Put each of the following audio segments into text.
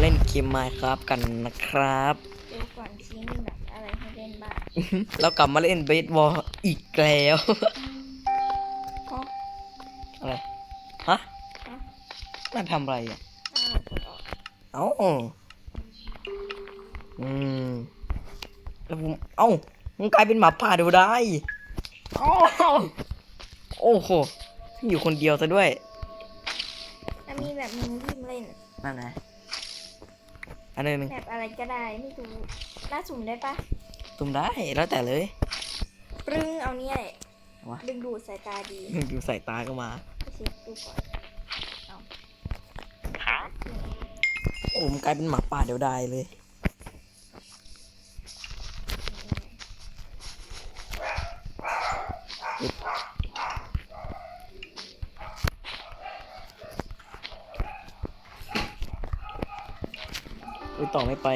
มาเล่นเกมไมค์ครับกันนะครับ ดูก่อนชิ้นแบบอะไรให้เล่นบ้างเรากลับมาเล่นเบสบอลอีกแล้วเพราะอะไร ฮะนั่นทำอะไรอะถ้าเรากดออกเอ้าอืมแล้วผมเอ้ามึงกลายเป็นหมาป่าเดี๋ยวได้เอ้าโอ้โห อยู่คนเดียวซะด้วย แล้วมีแบบนึงที่เล่น นั่นไง อันนึงแบบอะไรก็ได้ไม่รู้น่าสุ่มได้ปะตุ่มได้แล้วแต่เลย ปรึ้งเอาเนี่ยแหละวะ ดึงดูดสายตาดีดูใส่ตาก็มา ไปเช็คดูก่อนเอาโอ้มงกลายเป็นหมาป่าเดี๋ยวได้เลย ต่อไม่ไป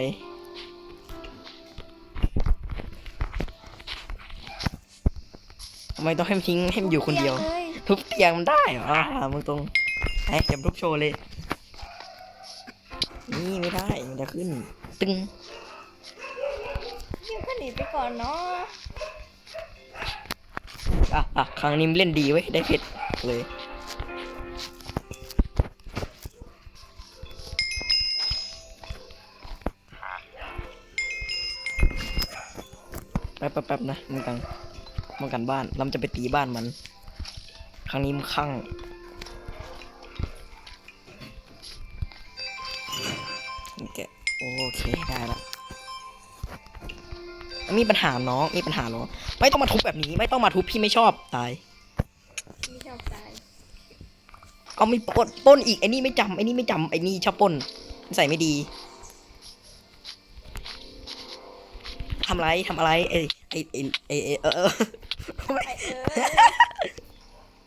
ทำไมต้องให้มันทิ้งให้มันอยู่คนเดียวเฮ้ยทุบเตียงมันได้เหรออ่ามึงตรงไอ้เก็บทุบโชว์เลย นี่ไม่ได้มันจะขึ้น ตึงยิ่งก็หนีไปก่อนเนาะอะอะครั้งนี้มันเล่นดีเว้ย ได้เพชรเลย ป๊บแป๊บแป๊บนะมึงกังมึงกันบ้านเราจะไปตีบ้านมัน ครั้งนี้มันข้างโอเคโอเคได้ละมีปัญหาน้องมีปัญหาน้องไม่ต้องมาทุบแบบนี้ ไม่ต้องมาทุบพี่ไม่ชอบตายไม่ชอบตายเอาไม่ปล้นปล้นอีกไอ้นี่ไม่จำไอ้นี่ไม่จำไอ้นี่ชอบปล้นนิสัยไม่ดี ทำอะไรทำอะไรไอ้ไอ้ไอ้ไอ้ไอ้เออเออไอเออ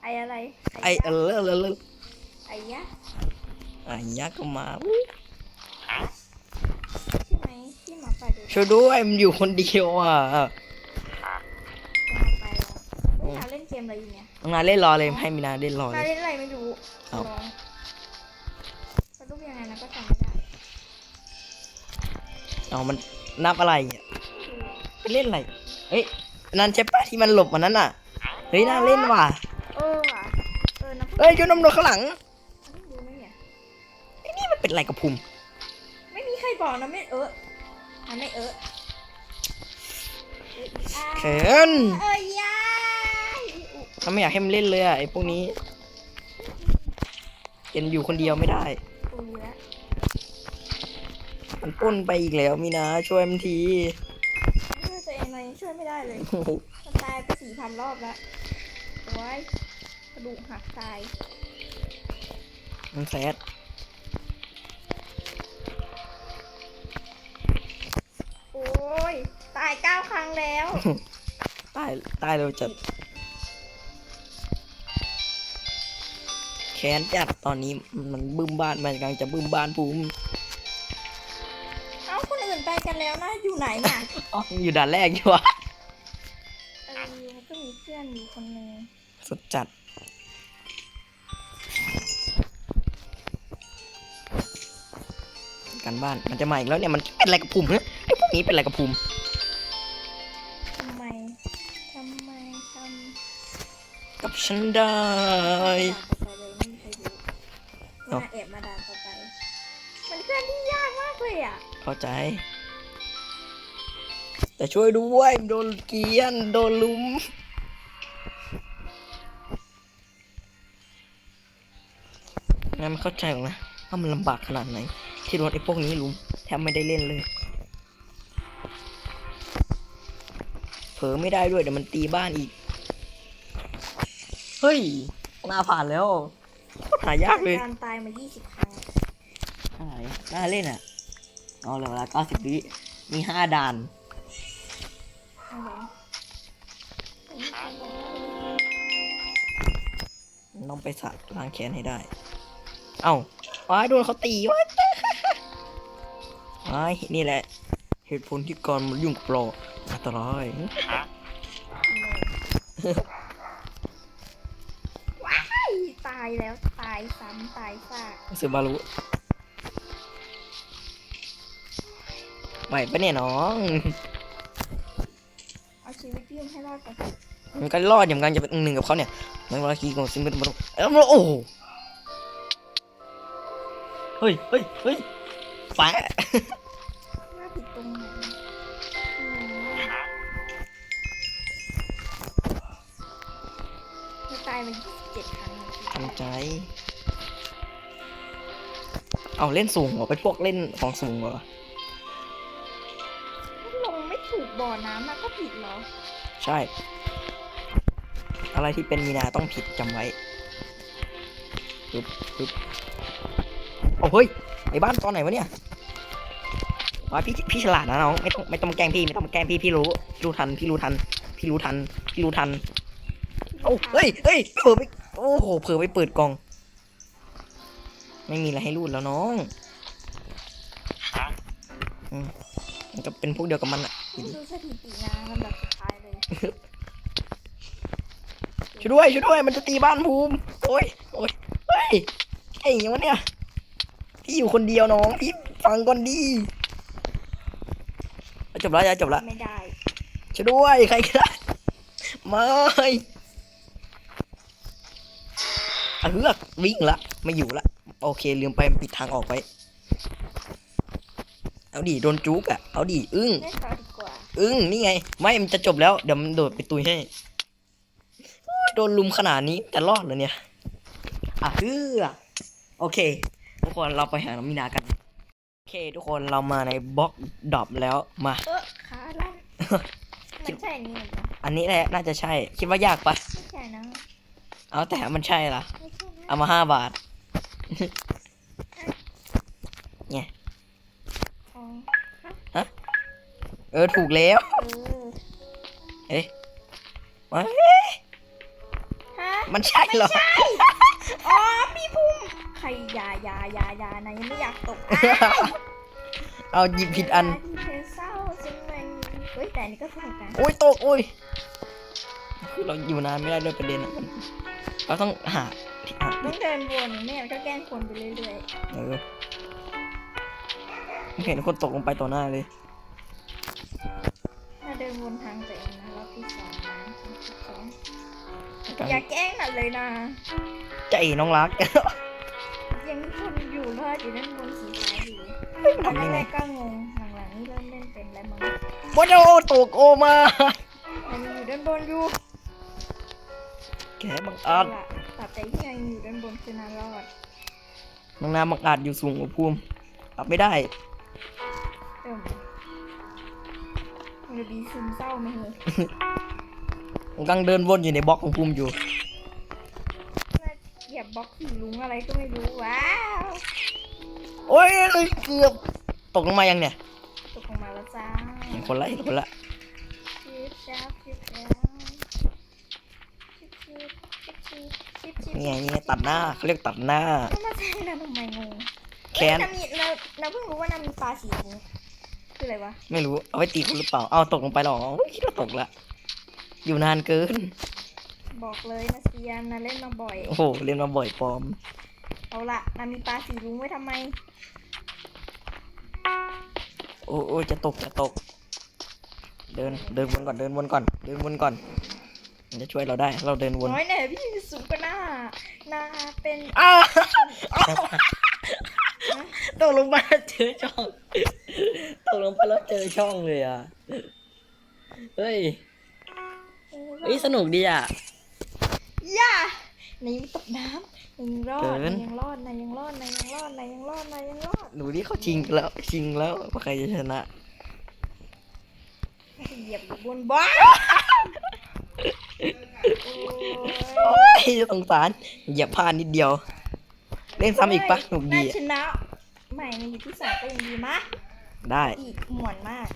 ไออะไรไอ้เออเออเออเออไอยะไอ้ยักษ์ก็มาใช่ไหมที่หมาป่าดูช่วยด้วยมันอยู่คนเดียวอะหมาไปแล้วเฮ้ยหาเล่นเกมอะไรอยู่เนี่ยน้องนายเล่นรอเลยให้มีนาเล่นรอเลนายเล่นอะไรไม่รู้เอ้าลองสรุปยังไงนะก็จำไม่ได้เอามันนับอะไรอะไป เล่นอะไรเฮ้ยนั่นใช่ปะที่มันหลบมันนั้นอะเฮ้ยน่าเล่นว่ะเออว่ะเออนะพวกเอ้ยโยนนมโดนข้างหลังรู้ไหมเนี่ยไอ้นี่มันเป็นอะไรกับภูมิไม่มีใครบอกนะไม่เออมันไม่เอออ่าเขินเอ้ยยายเขาไม่อยากให้มันเล่นเลยอะไอ้พวกนี้เห็นอยู่คนเดียวไม่ได้กูรู้แล้วมันปล้นไปอีกแล้วมีนาช่วยมันที ช่วยตัวเองเลยช่วยไม่ได้เลยโอ้โหมันตายไปสี่พันรอบแล้วโอ้ยกระดูกหักตายมันแซดโอ้ยตายเก้าครั้งแล้ว ตายตายเร็วจัดแค้นจัดตอนนี้มันบึ้มบ้านมันกำลังจะบึ้มบ้านภูมิ กันแล้วนะ อยู่ไหนเนี่ยอ๋ออยู่ด่านแรกอยู่วะเออมันก็มีเพื่อนอยู่คนหนึงสุดจัดกันบ้านมันจะมาอีกแล้วเนี่ยมันเป็นอะไรกับภูมิเนี่ยไอ้พวกนี้เป็นอะไรกับภูมิทำไมทำไมทำกับฉันได้ ด่านต่อไปเลยไม่มีใครรู้เอ้ามาแอบมาด่านต่อไป มันเคลื่อนที่ยากมากเลยอะเข้าใจ แต่ช่วยด้วยโดนเกลียนโดนลุม งั้นไม่เข้าใจหรอกนะว่ามันลำบากขนาดไหน ที่โดนไอ้พวกนี้ลุมแทบไม่ได้เล่นเลยเผลอไม่ได้ด้วยเดี๋ยวมันตีบ้านอีก เฮ้ยหน้าผ่านแล้วโคตรหายากเลยการตายมา 20 ครั้งอะไรน่าเล่นอะ เอาเหลือเวลาเก้าสิบวิมีห้าด่าน ต้องไปสะล้างแค้นให้ได้ เอ้าว้ายโดนเขาตีวะว้ายนี่แหละ เหตุผลที่ก่อนมันยุ่งกับเราอันตรายว้ายตายแล้วตายซ้ำตายซากเสือบารุไหวปะเนี่ยน้องเอาชีวิตพี่ให้รอดก่อนมันก็รอดอย่างกันจะเป็นหนึ่งกับเขาเนี่ย มันวันละทีของซิมมันมันเอ้าโอ้โหเฮ้ยเฮ้ยเฮ้ยแปะหน้าผิดตรงไหนอืมเราตายมา27ครั้งแล้วทำใจ เอาเล่นสูงเหรอเป็นพวกเล่นของสูงเหรอลงไม่ถูกบ่อน้ำมันก็ผิดเหรอ ใช่ อะไรที่เป็นมีนาต้องผิดจำไว้ปึ๊บปึ๊บโอ้เฮ้ยไอ้บ้านตอนไหนวะเนี่ยว่าพี่พี่ฉลาดนะน้องไม่ต้องไม่ต้องแกล้งพี่ไม่ต้องแกล้งพี่พี่รู้พี่รู้ทันพี่รู้ทัน พี่รู้ทันพี่รู้ทันโอ้เฮ้ยเฮ้ยเผลอไปโอ้โหเผลอไปเปิดกล่อง ไม่มีอะไรให้รูดแล้วน้องอืมมันก็เป็นพวกเดียวกับมันอะพี่ดูสถิตินะลำดับสุดท้ายเลย ช่วยด้วยช่วยด้วยมันจะตีบ้านภูมิโอ้ยโอ้ยเฮ้ยไอ้ยังวะเนี่ยพี่อยู่คนเดียวน้องพี่ฟังก่อนดีจบแล้วจะจบแล้วไม่ได้ช่วยด้วยใครก็ได้ไม่อะเฮือกวิ่งละไม่อยู่ละโอเคลืมไปปิดทางออกไปเอาดิโดนจุกอะเอาดิอึ้งเล่นต่อดีกว่าอึ้งนี่ไง ไม่มันจะจบแล้วเดี๋ยวมันโดดไปตุยให้ โอ้ยโดนลุมขนาดนี้จะรอดเหรอเนี่ย อะเฮือโอเค ทุกคนเราไปหาน้องมีนากัน โอเค ทุกคนเรามาในบล็อกดรอปแล้วมา เออขาลั่นมันใช่อันนี่เหรออันนี้แหละน่าจะใช่ คิดว่ายากปะไม่ใช่นะเอาแต่มันใช่ละไม่ใช่นะเอามาห้าบาทอ๋อเออถูกแล้ว เออมาฮะ มันใช่เหรอ อ๋อพี่พุ่มใครอยาอยาอยาอยานะยังไม่อยากตกอะเอาหยิบผิดอัน เวลาที่เธอเศร้าจังเลยเฮ้ยแต่อันนี้ก็สนุกนะโอ้ยตกโอ้ยคือเราอยู่นานไม่ได้ด้วยประเด็นอะเราต้องหาหาต้องเดินวนไม่งั้นก็แกล้งคนไปเรื่อยเออเห็นคนตกลงไปต่อหน้าเลย ๆถ้าเดินวนทางตัวเองนะรอบที่สองนะสอง อย่าแกล้งหนัดเลยนะ ใจน้องรัก ยังมีคนอยู่รอดอยู่ด้านบนสีฟ้าอยู่ทำได้ไงแรกๆก็งงหลังๆนี่เริ่มเล่นเป็นแล้วมั้งโมโดตกโอมา มันยังอยู่ด้านบนอยู่ แกบังอาจเอาล่ะตัดใจที่ยังอยู่ด้านบนคือนารอดน้องน้ำบังอาจอยู่สูงกว่าภูมิอับไม่ได้เอิ่มมันจะดีซึมเศร้าไหมเหรอ ผมกำลังเดินวนอยู่ในบล็อกของภูมิอยู่น่าเหยียบบล็อกผีลุงอะไรก็ไม่รู้ว้าวโอ้ยเกือบตกลงมายังเนี่ยตกลงมาแล้วจ้าเห็นคนละเห็นคนละชิบจ้าชิบจ้าชิบชิบชิบชิบชิบชิบนี่ไงนี่ไงตัดหน้าเขาเรียกตัดหน้าก็มาแซงนะทำไมงงแค้นเฮ้ยนามีนานาเพิ่งรู้ว่านามีปลาสีนี้คืออะไรวะไม่รู้เอาไว้ตีคนหรือเปล่าเอาตกลงไปหรอโอ้ยคิดว่าตกละ อยู่นานเกิน บอกเลยนะเซียนนาเล่นมาบ่อย โอ้โหเรียนมาบ่อยปลอม เอาละนามีปลาสีลุงไว้ทำไม โอ้โอ้ยจะตกจะตก เดินเดินวนก่อนเดินวนก่อน เดินวนก่อนมันจะช่วยเราได้ เราเดินวนน้อยเนี่ยพี่สูงก็น่านาเป็นอ้าวตกลงมาเจอช่องตกลงไปแล้วเจอช่องเลยอะ เฮ้ยเฮ้ยสนุกดีอะ ย่าในยังตกน้ำในยังรอดเกิในนยังรอดในยังรอดในยังรอดในยังรอดในยังรอดหนูนี่เขาชิงกันแล้วชิงแล้วว่าใครจะชนะ เหยียบอยู่บนบ้านโอ้โอ้ยยสงสารเหยียบพลาดนิดเดียว เล่นซ้ำอีกปะหนุกดีน่าอะชนะไม่ในอยู่ที่สองก็ยังดีมะได้ อีกหมวนมาก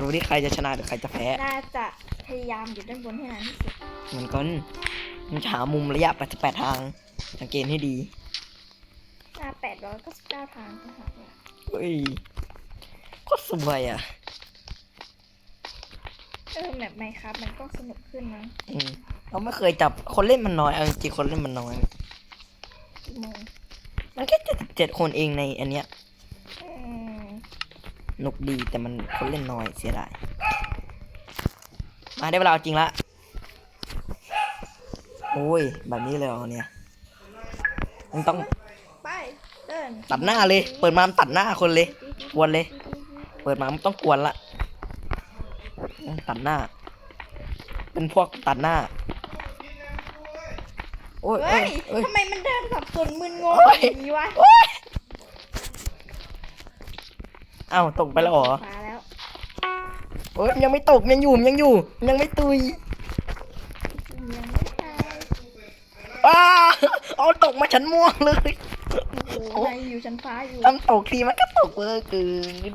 รู้ที่ใครจะชนะหรือใครจะแพ้ น่าจะพยายามอยู่ด้านบนให้นานที่สุดเหมือนกันมันจะหามุมระยะ 88 ทาง สังเกตให้ดีหน้าแปดร้อยเก้าสิบเก้าทางก็หาว่าเฮ้ยโคตรสวยอะ เออแบบไมครับ มันก็สนุกขึ้นนะอืมเราไม่เคยจับคนเล่นมันน้อยเอาจริงๆคนเล่นมันน้อย กี่โมงมันแค่เจ็ดสิบเจ็ดคนเองในอันเนี้ยอืม หนุกดีแต่มันคนเล่นน้อยเสียดาย มาได้เวลาเอาจริงละ โอ้ย แบบนี้เลยเหรอเนี่ยมึงต้องไปเดินตัดหน้าเลย เปิดมามันตัดหน้าคนเลย กวนเลย เปิดมามันต้องกวนละตัดหน้า เป็นพวกตัดหน้า โอ้ยเฮ้เอ้ยยเอ้ยทำไมมันเดินสับสนมึนงงโอ้ยอย่างนี้วะ โอ้ยเอ้าตกไปแล้วเหรอฟ้าแล้วโอ้ยยังไม่ตกยังอยู่ยังอยู่ยังไม่ตุยยังไม่ตายอ้าเอาตกมาชั้นม่วงเลยโอ้โหนายอยู่ชั้นฟ้าอยู่ทำตกทีมันก็ตกเบอร์เกินยืน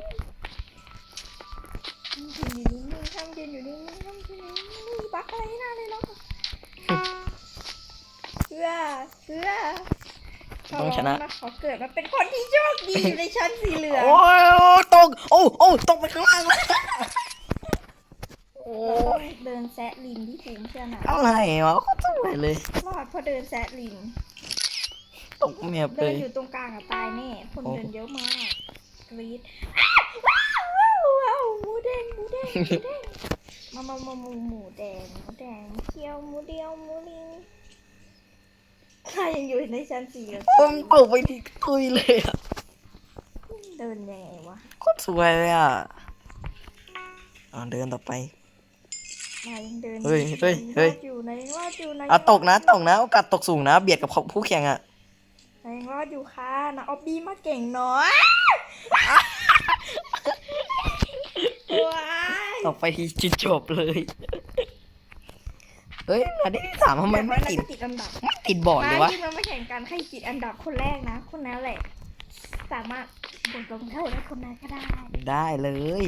อยู่นิ่งๆห้ามยืนอยู่นิ่งๆห้ามยืนอยู่นิ่งๆมีบักอะไรให้หน้าเลยเนาะเพื่อเพื่อ ต้องชนะขอเกิดมาเป็นคนที่โชคดีอยู่ในชั้นสีเหลือง โอ้ยตก โอ้โอ้ตกไปข้างล่างแล้วโอ้เราต้องยเดินแซะลินที่ภูมิเชื่อหนาอะไรวะโคตรสวยเลย รอดเพราะเดินแซะลิน ตกเมียบเลเดินยอยู่ตรงกลางอะตายแน่คนโอ้เดินเยอะมากกรี๊ดว้าวว้าวว้าวหมูแดงหมูแดงหมูแดงมามามาหมูหมูแดงหมูแดงหมูเขียวหมูเดียวหมูลิง ใครยังอยู่ในชั้นสี่เหลืองผมตกไปทีตุยเลยอะเดินยังไงวะโคตรสวยเลยอะอ่าเดินต่อไป มายังเดินเฮ้ยเฮ้ยเฮ้ยรอดอยู่นายยังรอดอยู่นายอะตกนะตกนะโอกาสตกสูงนะ เบียดกับผู้แข่งอะนายยังรอดอยู่ค่ะนะออบบี้มาเก่งเนาะว้ายตกไปทีจิจบเลย เฮ้ยอันนี้ที่สามทำไมไม่ติด ติดอันดับไม่ติดบอร์ดเลยวะ ที่มันมาแข่งกันใครติดอันดับคนแรกนะ คนนั้นแหละ สามารถบทลงโทษให้คนนั้นก็ได้ได้เลย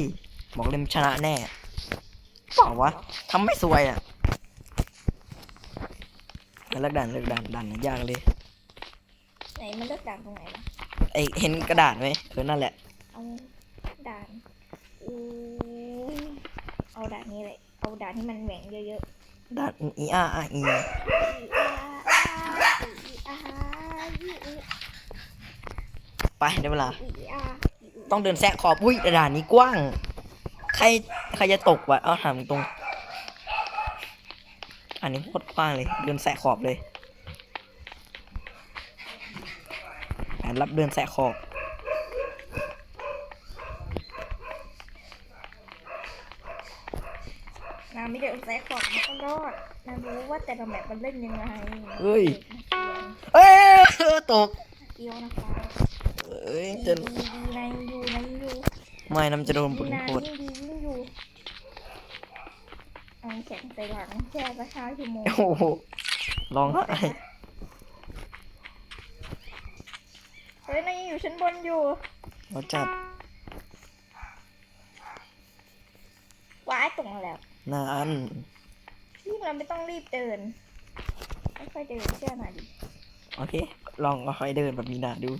บอกเลยมันชนะแน่เปล่าวะทำไม่สวยอะเลิกดันเลิกดันดันยากเลยไหนมันเลือกด่านตรงไหนวะไอเห็นกระดาษไหมเออนั่นแหละ เอาด่านอู้เอาด่านนี้เลยเอาด่านที่มันแหว่งเยอะ ด่านอีอาอาอีไปได้เวลาอีอาต้องเดินแซะขอบอุ้ยด่านนี้กว้าง ใครใครจะตกวะเอาถามตรง อันนี้โคตรกว้างเลย เดินแซะขอบเลยแผนรับเดินแซะขอบนาไม่เดินแซะขอบ ก็รอดนารู้ว่าแต่ละแมปมันเล่นยังไงเฮ้ย เอ้ยตกเกียวนะคะเอ้ยดีจะดีดีในอยู่ในอยู่ไม่น้ำจะโดนบุยิ่ญงนานโทษยิ่งดียิ่งอยู่เอาแข็งใส่หลังแช่สักห้าชั่วโมงโอ้โหร้องไห้เฮ้ยนายยังอยู่ชั้นบนอยู่เราจัดว้ายตกมาแล้วนาน พี่เราไม่ต้องรีบเดินค่อยๆเดินเชื่อหน่อยดิโอเค ลองค่อยๆเดินแบบมีหนาดู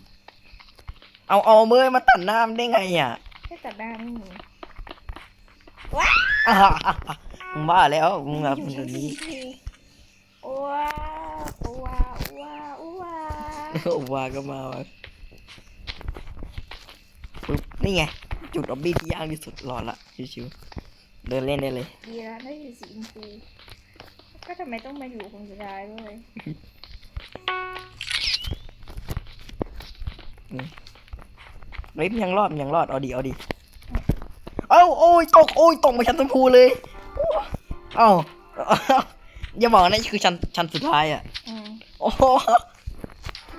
เอาเอามือมาตัดหน้ามนได้ไงอะแค่ตัดหน้าไม่มีอ่ามึงบ้าแล้วมึงแบบอยู่เดี๋ยวนี้ว้าวว้าวว้าวว้าวโอ้วาก็มาวะปึ๊บนี่ไง จุดออบบี้ที่ยากที่สุดรอดละชิวๆเดินเล่นได้เลย ดีแล้วได้อยู่สีชมพู ก็ทำไมต้องมาอยู่คนสุดท้ายด้วยเฮ้ยยังรอดยังรอดเอาดีเอาดีเอ้าโอ้ยตกโอ้ยตกมาชั้นชมพูเลยเอ้าอย่าบอกนะนี่คือชั้นชั้นสุดท้ายอะอืมโอ้โห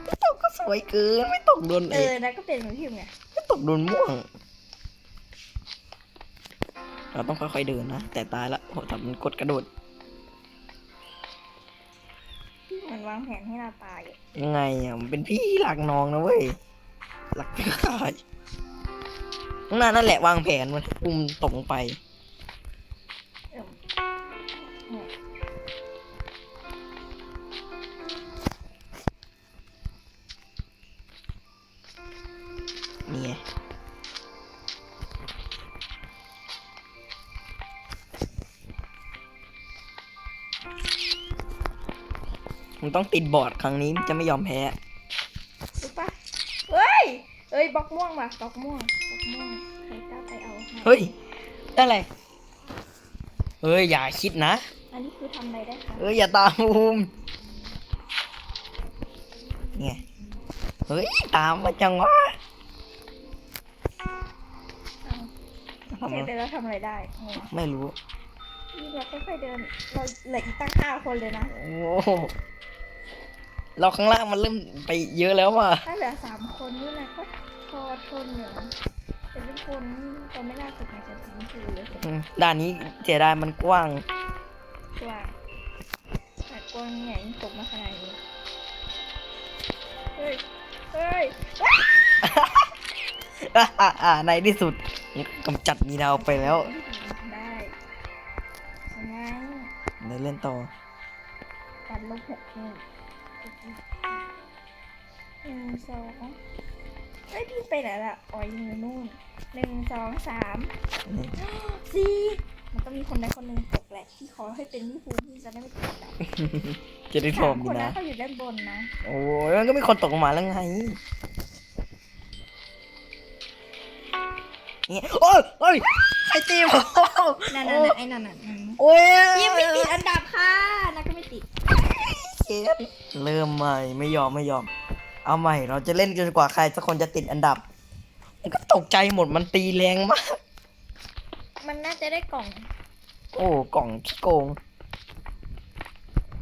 ไม่ตกก็สวยเกินไม่ตกโดนเอเออกนะก็เป็นเหมือนพิมพ์ไงไม่ตกโดนม่วง เราต้องค่อยๆเดินนะแต่ตายละโอ้โหแต่มันกดกระโดด เหมือนวางแผนให้เราตายยังไงอะมันเป็นพี่หลักน้องนะเว้ยหลักขายข้างหน้านั่นแหละวางแผนมันอุ้มตรงไป มึงต้องติดบอร์ดครั้งนี้มึงจะไม่ยอมแพ้รู้ปะเฮ้ยเอ้ยบล็อกม่วงว่ะบล็อกม่วงบล็อกม่วงใครรกล้าไปเอาให้เฮ้ยได้อะไรเฮ้ยอย่าคิดนะอันนี้คือทำอะไรได้คะเฮ้ยอย่าตามอูมไงเฮ้ยตามมาจังวะเอาทำไมเดินแล้วทำอะไรได้งงไม่รู้ นี่เราค่อยๆเดิน เราเหลืออีกตั้งห้าคนเลยนะ โอ้โห เราข้างล่างมันเริ่มไปเยอะแล้วว่ะถ้าเหลือสามคนนี่แหละก็พอทนเหลือแต่ทุกคนเราไม่น่าสุดในชั้นสีชมพูเลยอืมด่านนี้เสียดายมันกว้าง กว้างแต่กว้างใหญ่ยิ่งตกมาขนาดนี้เฮ้ยเฮ้ยอะอะอะในที่สุดกำจัดมีดาวไปแล้วได้ยังไงเดี๋ยวเล่นต่อตัดลบหกหนึ่ง หนึ่งสองเฮ้ยพี่ไปไหนล่ะอ๋อยังอยู่นู่นหนึ่งสองสามนี่สี่มันต้องมีคนใดคนหนึ่งตกแหละที่ขอให้เป็นพี่ภูมิที่จะได้ไม่ตกอะจะได้ชสามมดีคนนั้นะ นเขาอยู่ด้านบนนะโอ้ยมันก็มีคนตกลงมาแล้วไงเนี่ยโอ้ยโอ้ยใครตีผมนั่นนั่นไอ้นั่นนั่นโอ้ยยังไม่ติดอันดับค่ะนักก็ไม่ติดเกมเริ่มใหม่ไม่ยอมไม่ยอม เอาใหม่ เราจะเล่นจนกว่าใครสักคนจะติดอันดับมันก็ตกใจหมดมันตีแรงมาก มันน่าจะได้กล่อง โอ้กล่องขี้โกง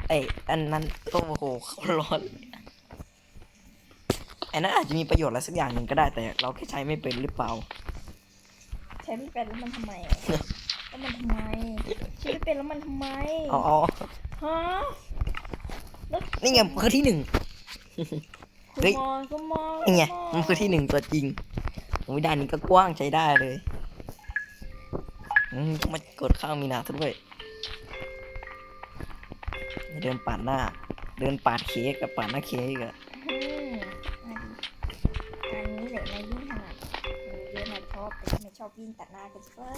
ไอยอันนั้นโอ้โหเขาร้อนอันนั้นอาจจะมีประโยชน์อะไรสักอย่างหนึ่งก็ได้แต่เราแค่ใช้ไม่เป็นหรือเปล่า ใช้ไม่เป็นแล้วมันทำไมอะแล้วมันทำไมใช้ไม่เป็นแล้วมันทำไมเอาเอาฮะแล้วนี่ไงมันคือที่หนึ่ง เฮ้ยมองก็มองนี่ไงมันคือที่หนึ่งตัวจริงโอ้ยด้านนี้ก็กว้างใช้ได้เลยอืมมากดข้างมีนาซะด้วยอย่าเดินปาดหน้า เดินปาดเค้กกับปาดหน้าเค้กอะอืมอันนี้อันนี้แหละนายยิ่งถนัดเออเยอะนายชอบแต่ฉันไม่ชอบวิ่งตัดหน้ากันเฟ้ย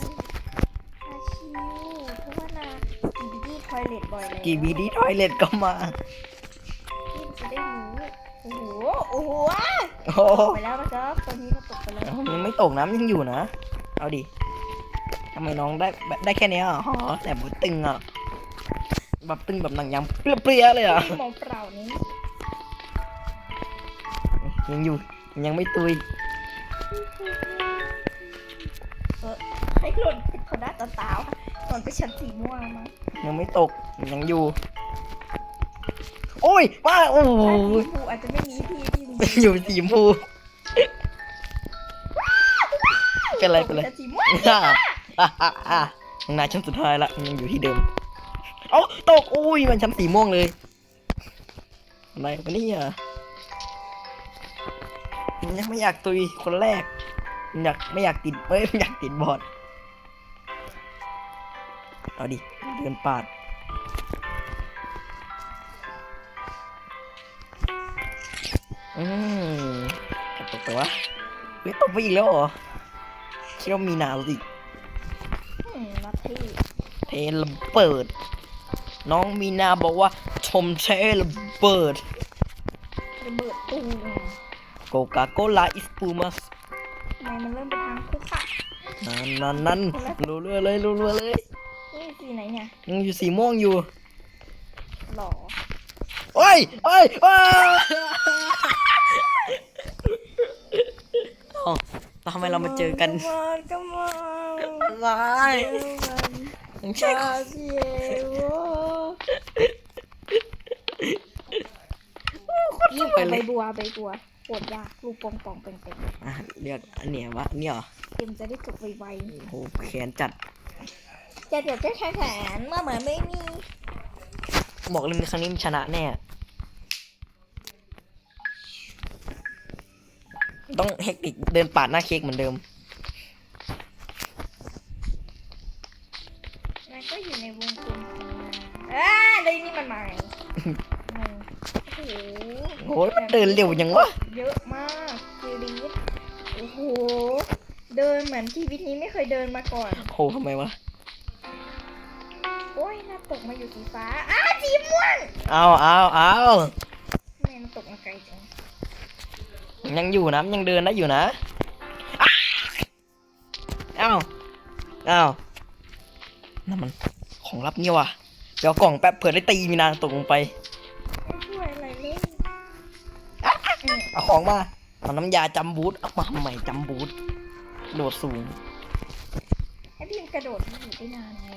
นาชิวเพราะว่านากีบีดี้ทอยเลทบ่อยเลย กีบีดีทอยเล็ตก็มาพี่จะได้รู้ โอ้โห โอ้โหโอ้โหตกไปแล้วนะครับตอนนี้เราตกไปแล้วยังไม่ตกน้ำยังอยู่นะ เอาดิทำไมน้องได้ได้แค่เนี้ยอะอ๋อแต่บตึงอะ แบบตึงแบบหนังยางเปรี้ยๆเลยอะพี่มองเปล่านี้ยังอยู่ยังไม่ตุยเออให้หล่นเขาหน้าตาตาวค่ะหล่นไปชั้นสีม่วงมั้งยังไม่ตกยังอยู่ โอ้ยว่าโอ้โหถ้าสีชมพูอาจจะไม่มีพี่ที่มีอยู่สีชมพูเป็นไรเป็นไรชั้นสีม่วงอะอะอะอะยังนาชั้นสุดท้ายละยังอยู่ที่เดิมเอ้าตกอุ้ยมันชั้นสีม่วงเลยอะไรวะเนี่ยยังไม่อยากตุยคนแรกอยากไม่อยากติดเอ้ยไม่อยากติดบอร์ดเอาดิเดินปาด อืมกระตกแต่ว่าเฮ้ยตกไปอีกแล้วเหรอคิดว่ามีนาสิอืมมาที่เทระเบิด น้องมีนาบอกว่า ชมเทระเบิดระเบิดตูมโกกาโกลาอิสปูมัสทำไมมันเริ่มไปทางคุกค่ะนั่นนั่นนั่นรัวเรือเลยรัวเรือเลยนี่สีไหนเนี่ยยังอยู่สีม่วงอยู่หล่อโอ้ยโอ้ยโอ้ยเอ้าแล้วทำไมเรามาเจอกันกมันก็มาอะไรเจอมันไม่ใช่ชาเซียวยิ่งกว่าใบบัวใบบัวปวดยากลูกปองปองเป็นเป็นอะเรียกอันเนี้ยวะเนี่ยเหรอเกมจะได้จบไวโอ้โหแขนจัด ๆจะเดี๋ยวจะใช้แผนเมื่อเหมือนไม่มี บอกเลยมีครั้งนี้มันชนะแน่ ต้องเทคนิคเดินปาดหน้าเค้กเหมือนเดิม มันก็อยู่ในวงกลมของมันอ่าเลยนี่มันมาไงงงโอ้โหโอ้ยมันเดินเร็วยังวะ เยอะมากกรีดโอ้โห เดินเหมือนชีวิตนี้ไม่เคยเดินมาก่อน โหทำไมวะ โอ้ยหน้าตกมาอยู่สีฟ้า อ้าสีม่วงเอาเอาเอา ทำไมมันตกมาไกลจัง ยังอยู่นะมันยังเดินได้อยู่นะอ้าวอ้าวนั่นมันของลับนี่ว่ะเดี๋ยวเอากล่องแป๊บเผื่อได้ตีมีนาตกลงไปไม่ช่วยอะไรเลยอืมเอาของมาเอาน้ำยาจำบูทเอามาใหม่จำบูทโดดสูงให้พี่ยังกระโดดอยู่ได้นานไง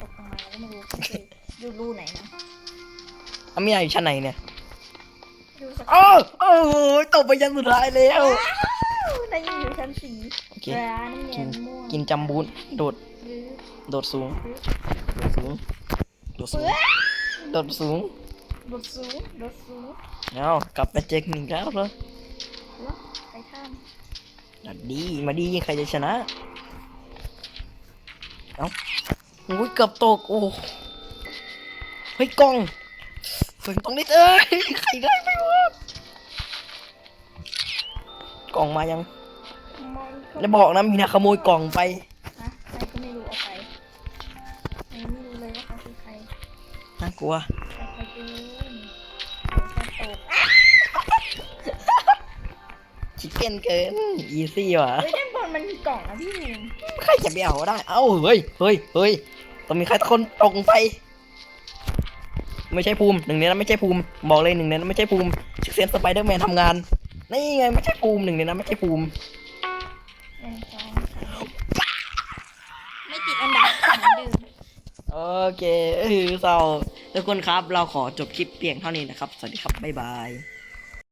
ตกลงมาแล้วไม่รู้พี่เคยดูรูไหนนะเอามีนาอยู่ชั้นไหนเนี่ย ดูสักอ้าวโอ้โหตกไปยันสุดท้ายแล้ว นายยังอยู่ชั้นสี่โอเค ร้านน้ำเย็นม่วงกินจำบูทโดด หรือโดดสูง โดดสูง โดดสูง โดดสูงรถสูงรถสูงเอากลับมาเจอกันอีกแล้วเหรอแล้วไปข้ามดัดดี มาดีใครจะชนะ เอ้าอุ้ยเกือบตก โอ้ เฮ้ยกล้องฝึกตรงนี้เอ้ยใครได้ไม่ กล่องมายังมองเข้าแล้วบอกนะมีนาขโมยกล่องไปฮะใครก็ไม่รู้เอาไปใครไม่รู้เลยว่าเขาคือใครน่ากลัวใครใครเดินเดี๋ยวจะตกอะชิคเก้นเกินอีซี่ว่ะเฮ้ยด้านบนมันมีกล่องนะพี่วินใครจะไปเอาได้ เอ้าเฮ้ยเฮ้ยเฮ้ยต้องมีใครสักคนตกลงไป ไม่ใช่ภูมิหนึ่งในนั้นไม่ใช่ภูมิบอกเลยหนึ่งในนั้นไม่ใช่ภูมิชิคเซนสไปเดอร์แมนทำงาน นี่ไงไม่ใช่ภูมิหนึ่งในนั้นไม่ใช่ภูมิหนึ่งสองสามไม่ติดอันดับเหมือนเดิมโอเคเออเศร้าทุกคนครับ เราขอจบคลิปเพียงเท่านี้นะครับ สวัสดีครับ บ๊ายบาย